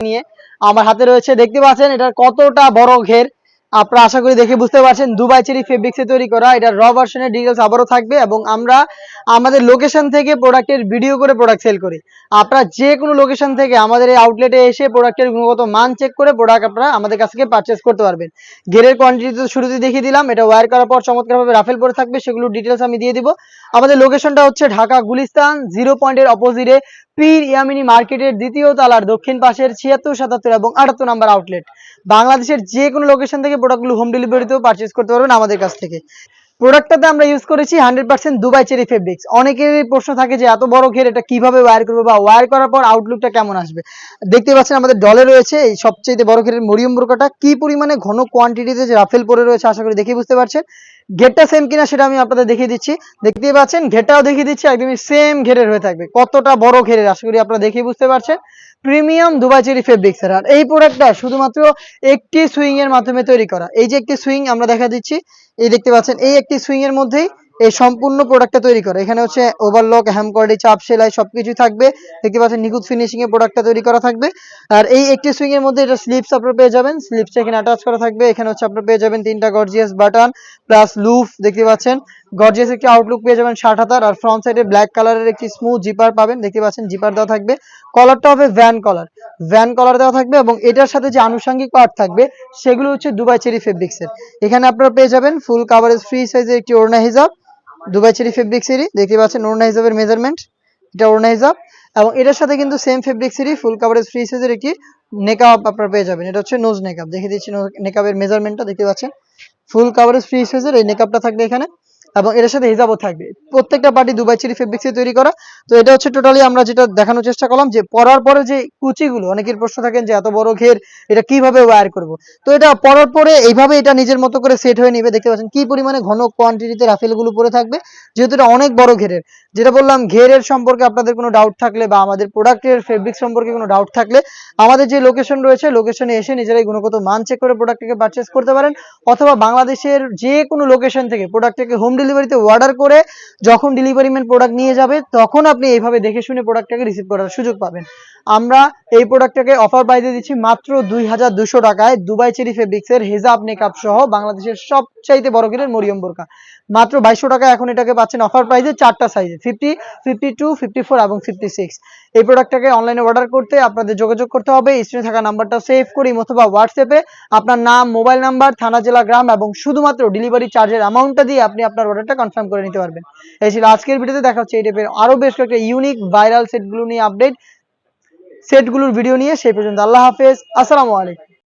নিয়ে আমার হাতে রয়েছে দেখতে পাচ্ছেন এটা কতটা বড় ঘের। আপনারা আশা করি দেখে বুঝতে পারছেন, দুবাই চেরি ফেব্রিক্সে তৈরি করা, এটা র ভার্সনের ডিটেলস আবারও থাকবে এবং আমরা আমাদের লোকেশন থেকে প্রোডাক্টের ভিডিও করে প্রোডাক্ট সেল করি। আপনারা যে কোনো লোকেশন থেকে আমাদের এই আউটলেটে এসে প্রোডাক্টের গুণগত মান চেক করে প্রোডাক্ট আপনারা আমাদের কাছ থেকে পারচেস করতে পারবেন। ঘেরের কোয়ান্টিটি তো শুরুতে দেখিয়ে দিলাম, এটা ওয়্যার করার পর চমৎকারভাবে রাফেল পরে থাকবে, সেগুলো ডিটেলস আমি দিয়ে দিব। আমাদের লোকেশনটা হচ্ছে ঢাকা গুলিস্তান জিরো পয়েন্টের অপোজিটে পীর ইয়ামিনী মার্কেটের দ্বিতীয় তালার দক্ষিণ পাশের ছিয়াত্তর, সাতাত্তর এবং আটাত্তর নাম্বার আউটলেট বাংলাদেশের যে কোনো লোকেশন থেকে প্রোডাক্টগুলো হোম ডেলিভারিতেও পারচেস করতে পারবেন আমাদের কাছ থেকে। প্রোডাক্টটাতে আমরা ইউজ করেছি hundred percent Dubai cherry fabrics অনেকেরই প্রশ্ন থাকে যে এত বড় ঘের এটা কীভাবে ওয়ার করবে বা ওয়ার করার পর আউটলুকটা কেমন আসবে? দেখতে পাচ্ছেন আমাদের ডলে রয়েছে এই সবচেয়ে বড় ঘের মরিয়ম বোরকাটা কি পরিমাণে ঘন কোয়ান্টিটিতে যে রাফেল পরে রয়েছে আশা করি দেখে বুঝতে পারছেন। ঘেরটা সেম কিনা সেটা আমি আপনাদের দেখিয়ে দিচ্ছি। দেখতেই পাচ্ছেন, ঘেরটাও দেখিয়ে দিচ্ছি, একদমই সেম ঘেরের হয়ে থাকবে। কতটা বড় ঘেরের, আশা করি আপনারা দেখে বুঝতে পারছেন। Premium Dubai cherry fabric sir আর এই প্রোডাক্টটা শুধুমাত্র একটি সুইং এর মাধ্যমে তৈরি করা। এই যে একটি সুইং আমরা দেখা দিচ্ছি, এই দেখতে পাচ্ছেন, এই একটি সুইং এর মধ্যেই এই সম্পূর্ণ প্রোডাক্টটা তৈরি করে। এখানে হচ্ছে ওভারলক হ্যামকর্ডি চাপ সেলাই সবকিছু থাকবে। দেখতে পাচ্ছেন, নিখুঁত ফিনিশিং এ প্রোডাক্টটা তৈরি করা থাকবে। আর এই একটি সুইং এর মধ্যে এটা স্লিপস আপনারা পেয়ে যাবেন। স্লিপস এখানে অ্যাটাচ করা থাকবে। এখানে হচ্ছে আপনারা পেয়ে যাবেন তিনটা গর্জিয়াস বাটন প্লাস লুফ দেখতে পাচ্ছেন। গর্জিয়াস একটি আউটলুক পেয়ে যাবেন ষাট হাতার। আর ফ্রন্ট সাইডে ব্ল্যাক কালারের একটি স্মুথ জিপার পাবেন। দেখতে পাচ্ছেন জিপার দেওয়া থাকবে। কলারটা হবে ভ্যান কলার ভ্যান কলার দেওয়া থাকবে এবং এটার সাথে যে আনুষঙ্গিক পার্ট থাকবে, সেগুলো হচ্ছে দুবাই চেরি ফেব্রিক্সের এখানে আপনারা পেয়ে যাবেন ফুল কাভারেজ ফ্রি সাইজের একটি ওড়না হিজাব। দুবাই চেরি সিরি দেখতে পাচ্ছেন ওড়না হিসাবের মেজারমেন্ট এটা ওড়না হিসাব এবং এটার সাথে কিন্তু সেম ফেব্রিক সিরি ফুল কাভারেজ ফ্রি সাইজের একটি নেকআপ আপনারা পেয়ে যাবেন। এটা হচ্ছে নোজ নেকআপ দেখে দিচ্ছি নেকআপের মেজারমেন্টটা দেখতে পাচ্ছেন? ফুল কাভারেজ ফ্রি সাইজের এই নেকআপটা থাকবে এখানে। এবং এটার সাথে হিজাবও থাকবে। প্রত্যেকটা পার্টি দুবাই চেরি ফেব্রিক্স তৈরি করা। তো এটা হচ্ছে টোটালি আমরা যেটা দেখানোর চেষ্টা করলাম যে পরার পরে যে কুচিগুলো, অনেকের প্রশ্ন থাকেন যে এত বড় ঘের, এটা কীভাবে ওয়্যার করব? তো এটা পরার পরে এইভাবে এটা নিজের মতো করে সেট হয়ে নিবে। দেখতে পাচ্ছেন কি পরিমাণে ঘন কোয়ান্টিটিতে রাফেলগুলো পরে থাকবে। যেহেতু এটা অনেক বড় ঘেরের, যেটা বললাম ঘেরের সম্পর্কে আপনাদের কোনো ডাউট থাকলে বা আমাদের প্রোডাক্টের ফেব্রিক সম্পর্কে কোনো ডাউট থাকলে আমাদের যে লোকেশন রয়েছে লোকেশনে এসে নিজেরাই গুণগত মান চেক করে প্রোডাক্টটাকে পারচেস করতে পারেন। অথবা বাংলাদেশের যে কোনো লোকেশন থেকে প্রোডাক্টটাকে হোম ডেলিভারিতে অর্ডার করে যখন ডেলিভারি ম্যান প্রোডাক্ট নিয়ে যাবে, তখন আপনি এইভাবে দেখে শুনে প্রোডাক্টটাকে রিসিভ করার সুযোগ পাবেন। আমরা এই প্রোডাক্টটাকে অফার প্রাইসে দিচ্ছি মাত্র দুই হাজার দুশো টাকায় দুবাই চেরি ফেব্রিক্সের হেজাব মেকআপ সহ বাংলাদেশের সবচাইতে বড় কিনের মরিয়ম বোরকা। মাত্র বাইশশো টাকা এখন এটাকে পাচ্ছেন অফার প্রাইসে চারটা সাইজে fifty fifty two fifty four এবং ফিফটি সিক্স এই প্রোডাক্টটাকে অনলাইনে অর্ডার করতে আপনাদের যোগাযোগ করতে হবে, স্ক্রিনে থাকা নাম্বারটা সেভ করি অথবা হোয়াটসঅ্যাপে আপনার নাম মোবাইল নাম্বার থানা, জেলা, গ্রাম এবং শুধুমাত্র ডেলিভারি চার্জের অ্যামাউন্টটা দিয়ে আপনি আপনার অর্ডারটা কনফার্ম করে নিতে পারবেন। এই ছিল আজকের ভিডিওতে, দেখা হচ্ছে এই টাইপের আরও বেশ কয়েকটা ইউনিক ভাইরাল সেটগুলো নিয়ে আপডেট সেটগুলোর ভিডিও নিয়ে, সেই পর্যন্ত আল্লাহ হাফেজ, আসসালামু আলাইকুম।